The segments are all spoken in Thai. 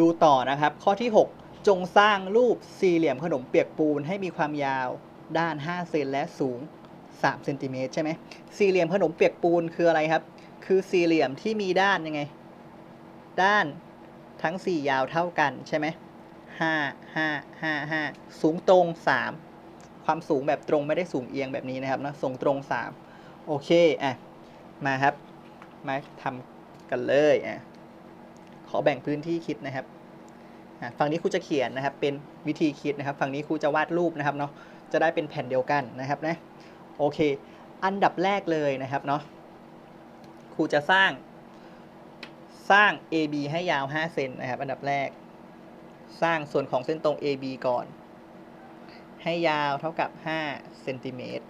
ดูต่อนะครับ ข้อที่ 6 จงสร้างรูปสี่เหลี่ยมขนมเปียกปูนให้มีความยาวด้าน 5 เซนและสูง3เซนติเมตรใช่ไหมสี่เหลี่ยมขนมเปียกปูนคืออะไรครับ คือสี่เหลี่ยมที่มีด้านยังไง ด้านทั้ง 4 ยาวเท่ากันใช่ไหมห้าห้าห้าห้าสูงตรง 3 ความสูงแบบตรงไม่ได้สูงเอียงแบบนี้นะครับนะสูงตรง 3 โอเคอะมาครับ มาทำกันเลยอะ อแบ่งพื้นที่คิดนะครับฝั่งนี้ครูจะเขียนนะครับเป็นวิธีคิดนะครับ ฝั่งนี้ครูจะวาดรูปนะครับเนาะจะได้เป็นแผ่นเดียวกันนะครับนะโอเค อันดับแรกเลยนะครับเนาะครูจะสร้างสร้าง AB ให้ยาว 5 เซนนะครับ อันดับแรก สร้างส่วนของเส้นตรง AB ก่อน ให้ยาวเท่ากับ 5 เซนติเมตร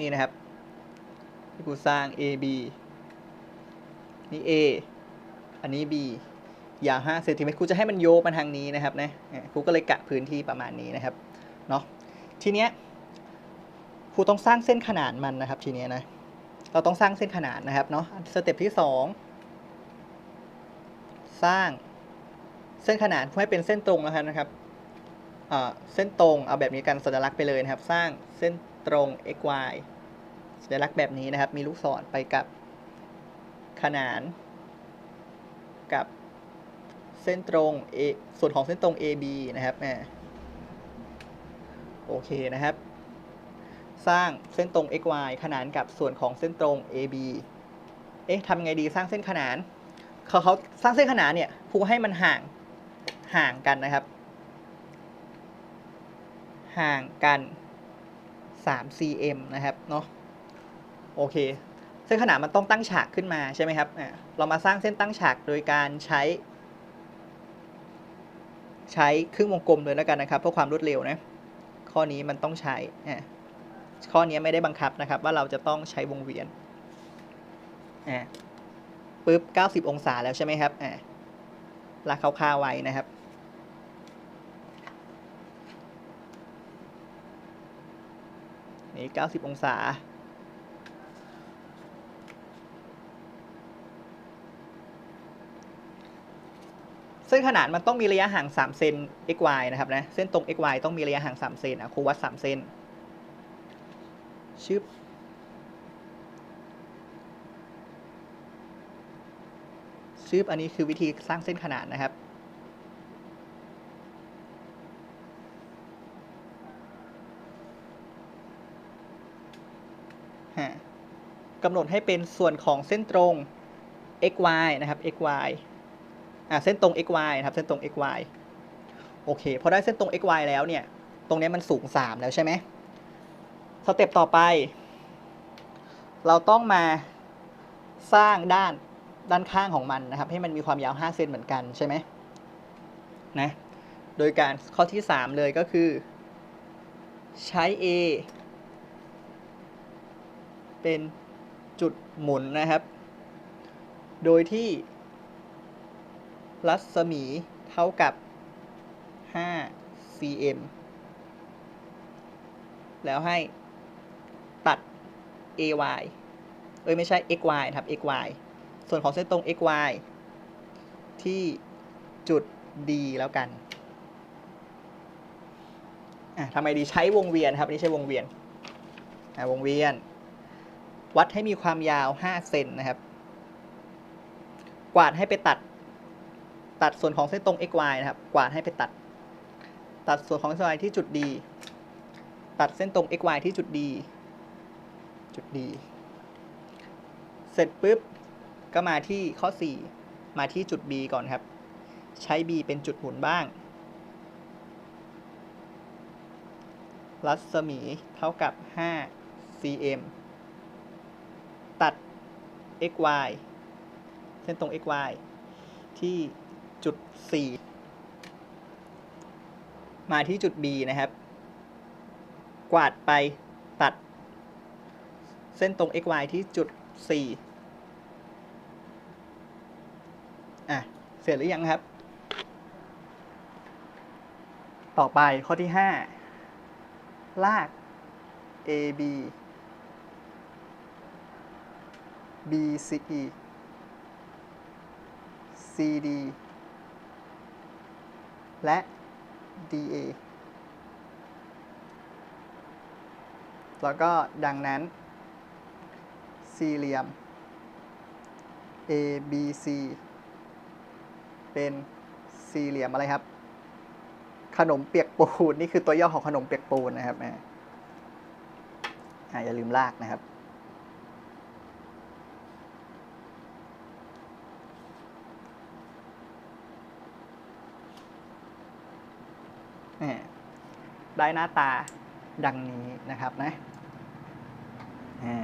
นี่นะครับที่กูสร้าง AB นี่ A อันนี้ B ยาว5เซนติเมตรครูจะให้มันโยกมาทางนี้นะครับนะครูก็เลยกะพื้นที่ประมาณนี้นะครับเนาะทีเนี้ยครูต้องสร้างเส้นขนานมันนะครับ ทีเนี้ยนะเราต้องสร้างเส้นขนานนะครับเนาะสเต็ปที่สองสร้างเส้นขนานเพื่อให้เป็นเส้นตรงแล้วกันนะครับ เส้นตรงเอาแบบนี้กันสัญลักษณ์ไปเลยนะครับ สร้างเส้นตรง x y สัญลักษณ์แบบนี้นะครับ มีลูกศรไปกับขนาน กับเส้นตรง A ส่วนของเส้นตรง AB นะครับโอเคนะครับ สร้างเส้นตรง xy ขนานกับส่วนของเส้นตรง AB เอ๊ะทำไงดีสร้างเส้นขนานเขาเขาสร้างเส้นขนานเนี่ยครูให้มันห่างห่างกันนะครับ ห่างกัน3 cm นะครับเนาะโอเค เส้นขนานมันต้องตั้งฉากขึ้นมาใช่ไหมครับเรามาสร้างเส้นตั้งฉากโดยการใช้ ใช้ครึ่งวงกลมเลยแล้วกันนะครับเพื่อความรวดเร็วนะข้อนี้มันต้องใช้ข้อนี้ไม่ได้บังคับนะครับ ว่าเราจะต้องใช้วงเวียนปึ๊บ 90 องศาแล้วใช่ไหมครับอ่าลากคร่าวๆไว้นะครับ นี่90 องศา เส้นขนานมันต้องมีระยะห่าง 3 เซน xy นะครับนะ เส้นตรง xy ต้องมีระยะห่าง 3 เซนอะครูวัด 3 เซนชึบชึบอันนี้คือวิธีสร้างเส้นขนานนะครับ กำหนดให้เป็นส่วนของเส้นตรง xy นะครับ xy อ่าเส้นตรง xy นะครับ เส้นตรง xy โอเค พอได้เส้นตรง xy แล้วเนี่ย ตรงนี้มันสูง 3 แล้วใช่ไหมสเต็ปต่อไป เราต้องมาสร้างด้านด้านข้างของมันนะครับ ให้มันมีความยาว 5 เซนเหมือนกันใช่ไหมนะ โดยการข้อที่ 3 เลยก็คือ ใช้ a เป็นจุดหมุนนะครับ โดยที่ รัศมีเท่ากับ 5 cm แล้วให้ตัด ay เอ้ยไม่ใช่ xy ครับ xy ส่วนของเส้นตรง xy ที่จุด D แล้วกันอะทำไมดีใช้วงเวียนครับอันนี่ใช้วงเวียนอะวงเวียน วัดให้มีความยาว 5 เซนนะครับ กวาดให้ไปตัด ตัดส่วนของเส้นตรง xy นะครับ กวาดให้ไปตัด ตัดส่วนของเส้น y ที่จุด D ตัดเส้นตรง xy ที่จุด D จุด D เสร็จปุ๊บ ก็มาที่ข้อ 4 มาที่จุด B ก่อนครับ ใช้ B เป็นจุดหมุนบ้าง รัศมีเท่ากับ 5 cm xy เส้นตรง xy ที่จุด 4 มาที่จุด B นะครับ กวาดไปตัด เส้นตรง xy ที่จุด 4 อะ เสร็จหรือยังครับ ต่อไปข้อที่ห้าลาก AB BCE CD และ DA แล้วก็ดังนั้นสี่เหลี่ยม ABC เป็นสี่เหลี่ยมอะไรครับ ขนมเปียกปูน นี่คือตัวย่อของขนมเปียกปูนนะครับอ่าอ่าอย่าลืมลากนะครับ อ่ได้หน้าตาดังนี้นะครับนะอ่